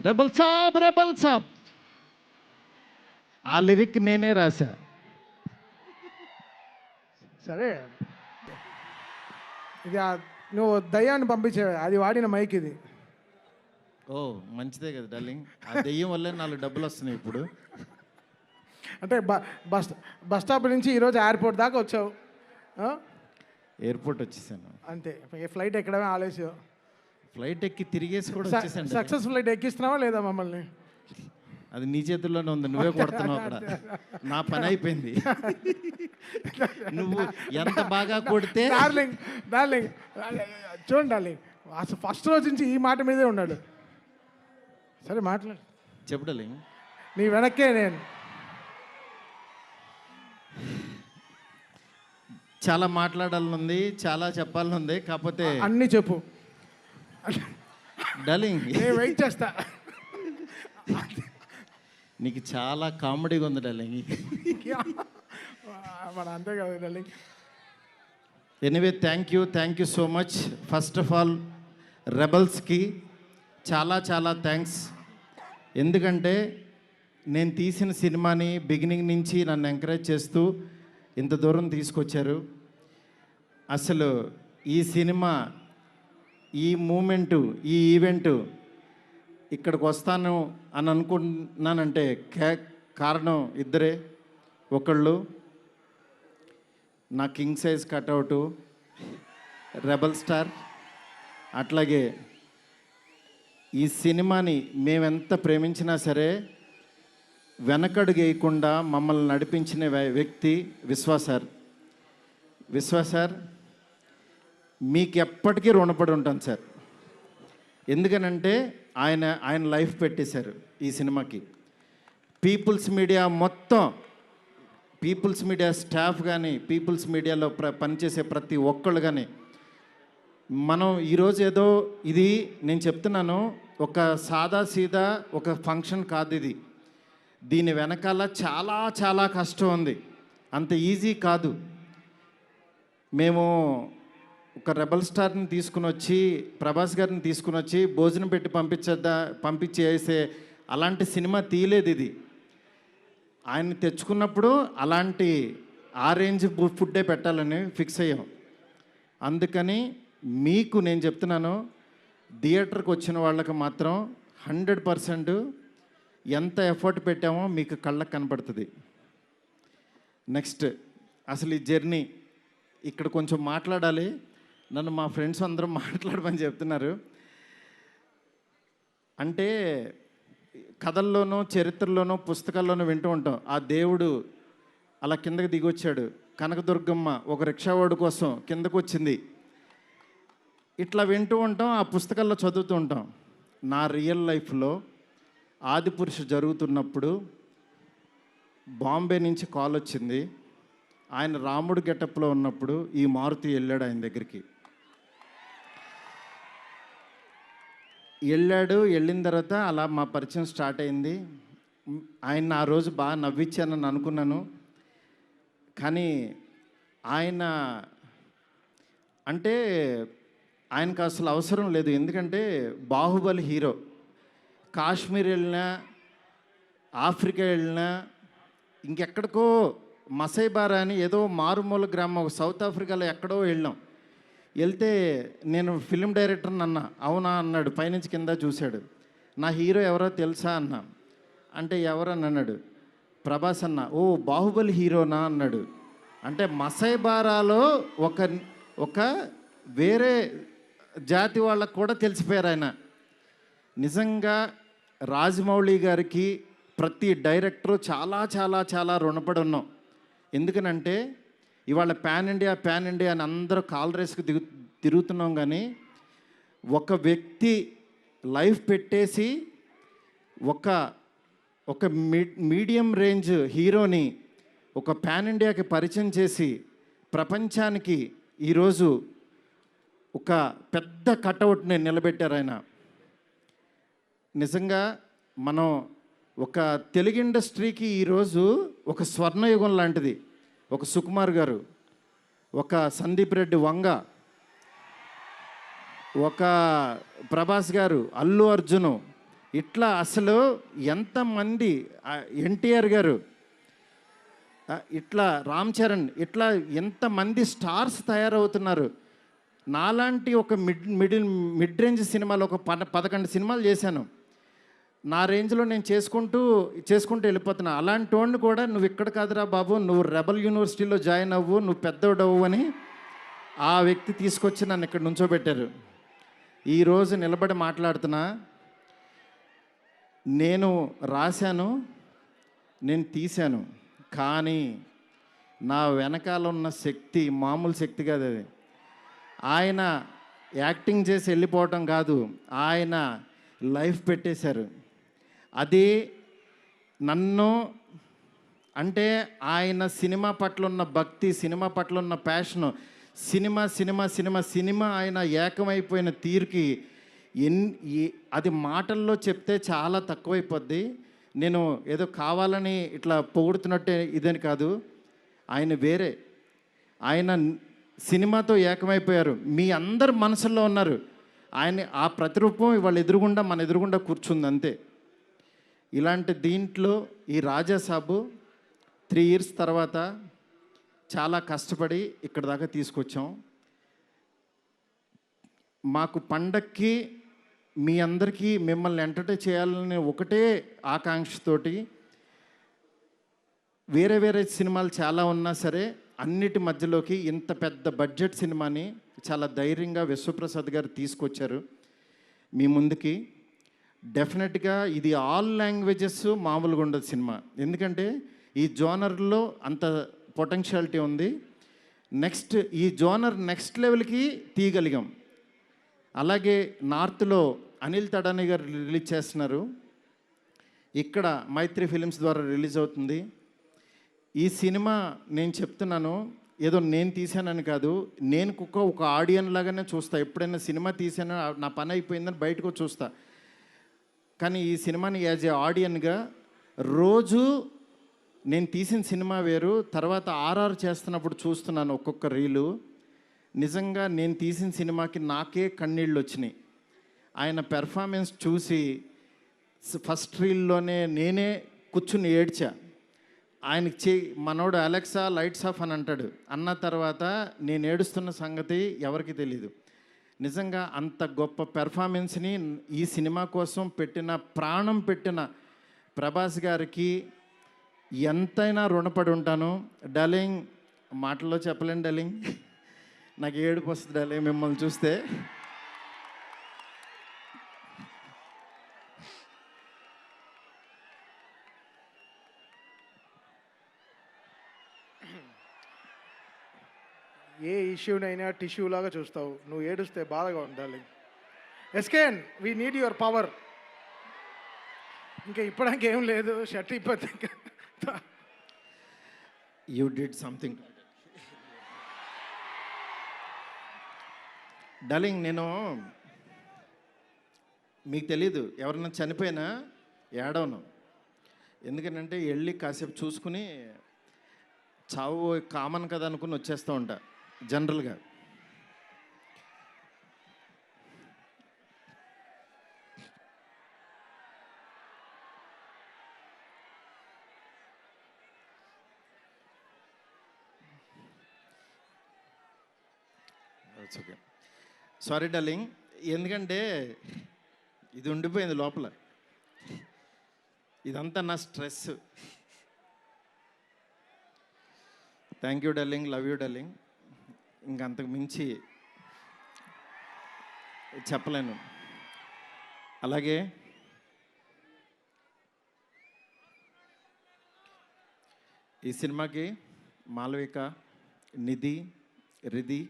Rebel సాబ్ rebel సాబ్ ఆ lyric నేనే రాశా. సరే. ఇది నువ్వు దయ్యాన్ని పంపించావు అది వాడిన మైక్ ఇది. ఓ మంచిదే కదా డార్లింగ్. ఆ దెయ్యం వల్లే నాలుగు డబ్బులు వస్తున్నాయి ఇప్పుడు. అంటే బ- బస్ బస్ స్టాప్ నుంచి ఈరోజు ఎయిర్పోర్ట్ దాకా వచ్చావు. ఆ? ఎయిర్పోర్ట్ వచ్చేసాను. అంతే. ఫ్లైట్ ఎక్కడమే ఆలస్యం. ఫ్లైట్ ఎక్కి తిరిగేసి కూడా darling. సక్సెస్ ఫ్లైట్ ఎక్కిస్తున్నావా లేదా మమ్మల్ని? అది నీ చేతుల్లోనే ఉంది నువ్వే కొడుతున్నావు అక్కడ. నా పని అయిపోయింది. నువ్వు ఎంత బాగా కొడితే డార్లింగ్ డార్లింగ్ చూడండి డార్లింగ్ అసలు ఫస్ట్ రోజు నుంచి ఈ మాట మీదే ఉన్నాడు. సరే మాట్లాడు. చెప్పు డార్లింగ్. నీ వెనక్కే నేను. చాలా మాట్లాడాలని ఉంది చాలా చెప్పాలని ఉంది కాకపోతే అన్నీ చెప్పు. డార్లింగ్ నేను వెయిట్ చేస్తా నీకు చాలా కామెడీగా ఉంది డార్లింగ్ మన అంతే కదా darling anyway thank you thank you so much first of all రెబల్స్కి చాలా చాలా థ్యాంక్స్ ఎందుకంటే నేను తీసిన సినిమాని బిగినింగ్ నుంచి నన్ను ఎంకరేజ్ చేస్తూ ఇంత దూరం తీసుకొచ్చారు. అసలు ఈ సినిమా ఈ మూమెంటు ఈ ఈవెంటు ఇక్కడికి వస్తాను అని అనుకుంటున్నానంటే కే కారణం ఇద్దరే. ఒకళ్ళు నా king size cutout rebel star. అట్లాగే ఈ సినిమాని మేమెంత ప్రేమించినా సరే వెనకడు వేయకుండా మమ్మల్ని నడిపించిన వ్య- వ్యక్తి విశ్వా సార్. విశ్వా సార్ మీకు ఎప్పటికీ రుణపడి ఉంటాను సార్. ఎందుకనంటే ఆయన ఆయన లైఫ్ పెట్టేశారు ఈ సినిమాకి. పీపుల్స్ మీడియా మొత్తం పీపుల్స్ మీడియా స్టాఫ్ కానీ పీపుల్స్ మీడియాలో ప్ర పనిచేసే ప్రతి ఒక్కళ్ళు కానీ మనం ఈరోజు ఏదో ఇది నేను చెప్తున్నాను ఒక సాదా సీదా ఒక ఫంక్షన్ కాదు ఇది. దీని వెనకాల చాలా చాలా కష్టం ఉంది. అంత ఈజీ కాదు. మేము ఒక రెబల్ స్టార్ని తీసుకుని వచ్చి ప్రభాస్ గారిని తీసుకుని వచ్చి భోజనం పెట్టి పంపించేద్దా పంపించేసే అలాంటి సినిమా తీయలేదు ఇది. ఆయన తెచ్చుకున్నప్పుడు అలాంటి ఆ రేంజ్ ఫుడ్డే పెట్టాలని ఫిక్స్ అయ్యాం. అందుకని మీకు నేను చెప్తున్నాను థియేటర్కి వచ్చిన వాళ్ళకి మాత్రం హండ్రెడ్ పర్సెంట్ ఎంత ఎఫర్ట్ పెట్టామో మీకు కళ్ళకు కనపడుతుంది. నెక్స్ట్ అసలు ఈ జర్నీ ఇక్కడ కొంచెం మాట్లాడాలి. నన్ను మా ఫ్రెండ్స్ అందరూ మాట్లాడమని చెప్తున్నారు. అంటే కథల్లోనూ చరిత్రలోనూ పుస్తకాల్లోనూ వింటూ ఉంటాం. ఆ దేవుడు అలా కిందకి దిగొచ్చాడు. కనకదుర్గమ్మ ఒక రిక్షావాడు కోసం కిందకు వచ్చింది ఇట్లా వింటూ ఉంటాం ఆ పుస్తకాల్లో చదువుతూ ఉంటాం. నా రియల్ లైఫ్లో ఆదిపురుష జరుగుతున్నప్పుడు బాంబే నుంచి కాల్ వచ్చింది. ఆయన రాముడు గెటప్లో ఉన్నప్పుడు ఈ మారుతి వెళ్ళాడు ఆయన దగ్గరికి. వెళ్ళాడు వెళ్ళిన తర్వాత అలా మా పరిచయం స్టార్ట్ అయింది. ఆయన ఆ రోజు బాగా నవ్వించానని అనుకున్నాను. కానీ ఆయన అంటే ఆయనకు అసలు అవసరం లేదు. ఎందుకంటే బాహుబలి హీరో. కాశ్మీర్ వెళ్ళినా ఆఫ్రికా వెళ్ళినా ఇంకెక్కడికో మసైబారా అని ఏదో మారుమూల గ్రామం సౌత్ ఆఫ్రికాలో ఎక్కడో వెళ్ళాం. వెళ్తే నేను ఫిలిం డైరెక్టర్ని అన్నా అవునా అన్నాడు. పైనుంచి కింద చూశాడు. నా హీరో ఎవరో తెలుసా అన్నా. అంటే ఎవరని అన్నాడు. ప్రభాస్ అన్న. ఓ బాహుబలి హీరోనా అన్నాడు. అంటే మసైబారాలో ఒక ఒక వేరే జాతి వాళ్ళకు కూడా తెలిసిపోయారు ఆయన. నిజంగా రాజమౌళి గారికి ప్రతి డైరెక్టరు చాలా చాలా చాలా రుణపడి ఉన్నాం. ఎందుకనంటే ఇవాళ ప్యాన్ ఇండియా ప్యాన్ ఇండియా అని అందరూ కాల్ రేస్కి దిగు తిరుగుతున్నాం కానీ ఒక వ్యక్తి లైఫ్ పెట్టేసి ఒక ఒక మీ- మీడియం రేంజ్ హీరోని ఒక ప్యాన్ ఇండియాకి పరిచయం చేసి ప్రపంచానికి ఈరోజు ఒక పెద్ద కటౌట్ని నిలబెట్టారు ఆయన. నిజంగా మనం ఒక తెలుగు ఇండస్ట్రీకి ఈరోజు ఒక స్వర్ణయుగం లాంటిది. ఒక సుకుమార్ గారు ఒక సందీప్ రెడ్డి వంగ ఒక ప్రభాస్ గారు అల్లు అర్జును ఇట్లా అసలు ఎంతమంది ఎన్టీఆర్ గారు ఇట్లా రామ్ చరణ్ ఇట్లా ఎంతమంది స్టార్స్ తయారవుతున్నారు. నాలాంటి ఒక మిడ్ మిడిల్ మిడ్ రేంజ్ సినిమాలు ఒక పద పదకొండు సినిమాలు చేశాను. నా రేంజ్లో నేను చేసుకుంటూ చేసుకుంటూ వెళ్ళిపోతున్నా. అలాంటి వాడిని కూడా నువ్వు ఇక్కడ కాదురా బాబు నువ్వు రెబల్ యూనివర్సిటీలో జాయిన్ అవ్వు నువ్వు పెద్దోడవు అని ఆ వ్యక్తి తీసుకొచ్చి నన్ను ఇక్కడ నుంచోబెట్టారు. ఈరోజు నిలబడి మాట్లాడుతున్నా. నేను రాశాను నేను తీశాను. కానీ నా వెనకాల ఉన్న శక్తి మామూలు శక్తి కాదు అది. ఆయన యాక్టింగ్ చేసి వెళ్ళిపోవటం కాదు ఆయన లైఫ్ పెట్టేశారు. అది నన్ను అంటే ఆయన సినిమా పట్ల ఉన్న భక్తి సినిమా పట్ల ఉన్న passion cinema cinema cinema cinema ఆయన ఏకమైపోయిన తీరుకి ఎన్ అది మాటల్లో చెప్తే చాలా తక్కువైపోద్ది. నేను ఏదో కావాలని ఇట్లా పొగుడుతున్నట్టే ఇదని కాదు. ఆయన వేరే. ఆయన సినిమాతో ఏకమైపోయారు. మీ అందరు మనసుల్లో ఉన్నారు. ఆయన ఆ ప్రతిరూపం ఇవాళ ఎదురుగుండా మన ఎదురుగుండా కూర్చుంది అంతే. ఇలాంటి దీంట్లో ఈ రాజాసాబు త్రీ ఇయర్స్ తర్వాత చాలా కష్టపడి ఇక్కడ దాకా తీసుకొచ్చాం. మాకు పండక్కి మీ అందరికీ మిమ్మల్ని ఎంటర్టైన్ చేయాలనే ఒకటే ఆకాంక్షతోటి వేరే వేరే సినిమాలు చాలా ఉన్నా సరే అన్నిటి మధ్యలోకి ఇంత పెద్ద బడ్జెట్ సినిమాని చాలా ధైర్యంగా విశ్వప్రసాద్ గారు తీసుకొచ్చారు మీ ముందుకి. డెఫినెట్గా ఇది ఆల్ లాంగ్వేజెస్ మామూలుగా ఉండదు సినిమా. ఎందుకంటే ఈ జోనర్లో అంత పొటెన్షియాలిటీ ఉంది. నెక్స్ట్ ఈ జోనర్ నెక్స్ట్ లెవెల్కి తీయగలిగాం. అలాగే నార్త్లో అనిల్ తడాని గారు రిలీజ్ చేస్తున్నారు. ఇక్కడ మైత్రి ఫిలిమ్స్ ద్వారా రిలీజ్ అవుతుంది. ఈ సినిమా నేను చెప్తున్నాను ఏదో నేను తీశానని కాదు నేను కుక్క ఒక ఆడియన్ లాగానే చూస్తా. ఎప్పుడైనా సినిమా తీసాను నా పని అయిపోయిందని బయటకు చూస్తా. కానీ ఈ సినిమాని యాజ్ ఏ ఆడియన్గా రోజు నేను తీసిన సినిమా వేరు తర్వాత ఆర్ఆర్ చేస్తున్నప్పుడు చూస్తున్నాను ఒక్కొక్క రీలు. నిజంగా నేను తీసిన సినిమాకి నాకే కన్నీళ్ళు వచ్చినాయి. ఆయన పెర్ఫార్మెన్స్ చూసి ఫస్ట్ రీల్లోనే నేనే కూర్చుని ఏడ్చా. ఆయనకి చే మనోడు అలెక్సా లైట్స్ ఆఫ్ అని అంటాడు. అన్న తర్వాత నేను ఏడుస్తున్న సంగతి ఎవరికి తెలీదు. నిజంగా అంత గొప్ప పెర్ఫార్మెన్స్ని ఈ సినిమా కోసం పెట్టిన ప్రాణం పెట్టిన ప్రభాస్ గారికి ఎంతైనా రుణపడి ఉంటాను. డలింగ్ మాటల్లో చెప్పలేను డలింగ్ నాకు ఏడుపు వస్తుంది డలింగ్ మిమ్మల్ని చూస్తే. ఏ టిష్యూ లాగా చూస్తావు. నువ్వు ఏడుస్తే బాధగా ఉండాలి ఎస్కేన్ వీ నీడ్ యువర్ పవర్ ఇంకా ఇప్పడానికి ఏం లేదు షర్ట్ ఇప్పటి యూ డిడ్ సంథింగ్ డలింగ్ నేను మీకు తెలీదు. ఎవరన్నా చనిపోయినా ఏడవను. ఎందుకంటే వెళ్ళి కాసేపు చూసుకుని చావు కామన్ కదా అనుకుని వచ్చేస్తూ ఉంటా. జనరల్గా. ఓకే సారీ డార్లింగ్ ఎందుకంటే ఇది ఉండిపోయింది లోపల. ఇదంతా నా stress thank you darling love you darling ఇంకంతకు మించి చెప్పలేను. అలాగే ఈ సినిమాకి మాలవిక నిధి రిధి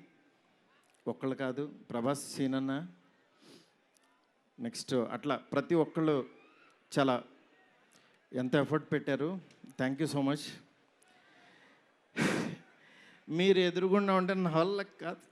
ఒక్కళ్ళు కాదు ప్రభాస్ సీనన్న నెక్స్ట్ అట్లా ప్రతి ఒక్కళ్ళు చాలా ఎంత ఎఫర్ట్ పెట్టారు. Thank you so much. మీరు ఎదురుగుండా ఉంటే నా వల్ల కాదు.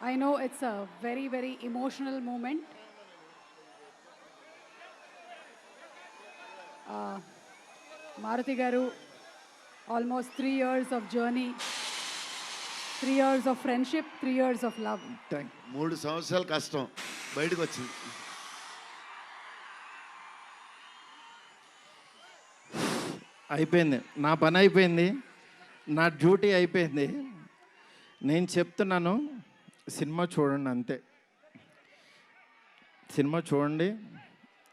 I know it's a very, very emotional moment. Uh, Maruti Garu, almost three years of journey, three years of friendship, three years of love. Thank మూడు సంవత్సరాలు కష్టం బయటకు వచ్చింది అయిపోయింది నా పని అయిపోయింది నా డ్యూటీ అయిపోయింది నేను చెప్తున్నాను సినిమా చూడండి అంతే. సినిమా చూడండి.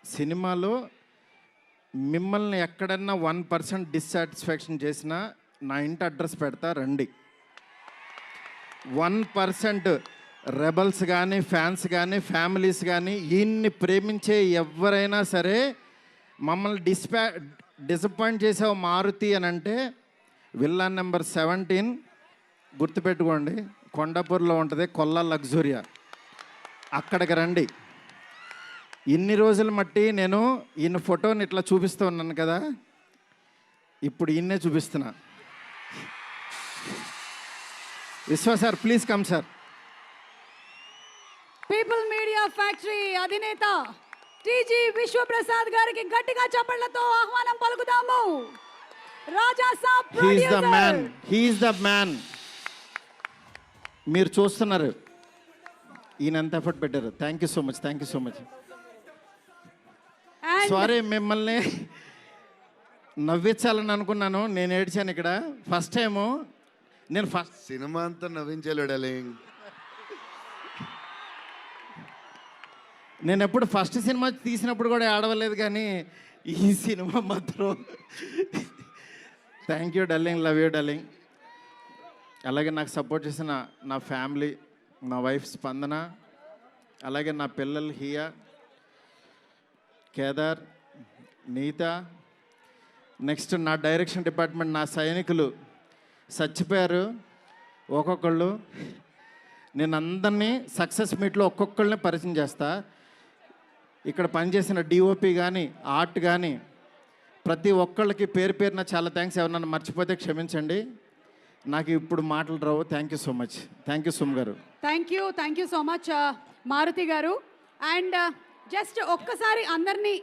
సినిమాలో మిమ్మల్ని ఎక్కడన్నా వన్ పర్సెంట్ డిస్సాటిస్ఫాక్షన్ చేసినా నా ఇంటి అడ్రస్ పెడతా రండి. వన్ పర్సెంట్ రెబల్స్ కానీ ఫ్యాన్స్ కానీ ఫ్యామిలీస్ కానీ ఈయన్ని ప్రేమించే ఎవరైనా సరే మమ్మల్ని డిస్పా డిసప్పాయింట్ చేసావు మారుతి అని అంటే విల్లా నెంబర్ సెవెంటీన్ గుర్తుపెట్టుకోండి కొండాపూర్లో ఉంటుంది కొల్లా లగ్జూరియా. అక్కడికి రండి. ఇన్ని రోజులు మట్టి నేను ఈయన ఫోటోని ఇట్లా చూపిస్తూ ఉన్నాను కదా ఇప్పుడు ఈయన్నే చూపిస్తున్నా. Vishwa sir please come sir. People media factory అధినేత టీజీ విశ్వప్రసాద్ గారికి గట్టిగా చప్పట్లతో ఆహ్వానం పలుకుదాము. Raja Saab he is the man he is the man మీరు చూస్తున్నారు. ఈయన ఎంత ఎఫర్ట్ పెట్టారు thank you so much thank you so much sorry మిమ్మల్ని నవ్వించాలని అనుకున్నాను. నేను ఏడ్చాను ఇక్కడ. ఫస్ట్ టైము నేను ఫస్ట్ సినిమా అంతా నవ్వించలేడు డార్లింగ్. నేను ఎప్పుడు ఫస్ట్ సినిమా తీసినప్పుడు కూడా ఆడవలేదు కానీ ఈ సినిమా మాత్రం. Thank you darling love you darling అలాగే నాకు సపోర్ట్ చేసిన నా ఫ్యామిలీ నా వైఫ్ స్పందన అలాగే నా పిల్లలు హియా కేదార్ నీత నెక్స్ట్ నా డైరెక్షన్ డిపార్ట్మెంట్ నా సైనికులు చచ్చిపోయారు. ఒక్కొక్కళ్ళు నేను అందరినీ సక్సెస్ మీట్లో ఒక్కొక్కళ్ళని పరిచయం చేస్తా. ఇక్కడ పనిచేసిన డిఓపి కానీ ఆర్ట్ కానీ ప్రతి ఒక్కళ్ళకి పేరు పేరున చాలా థ్యాంక్స్ ఎవరన్నా మర్చిపోతే క్షమించండి. నాకు ఇప్పుడు మాటలు రావు. Thank you so much thank you సుమ్ గారు. Thank you thank you so much Maruthi గారు. అండ్ జస్ట్ ఒక్కసారి అందరినీ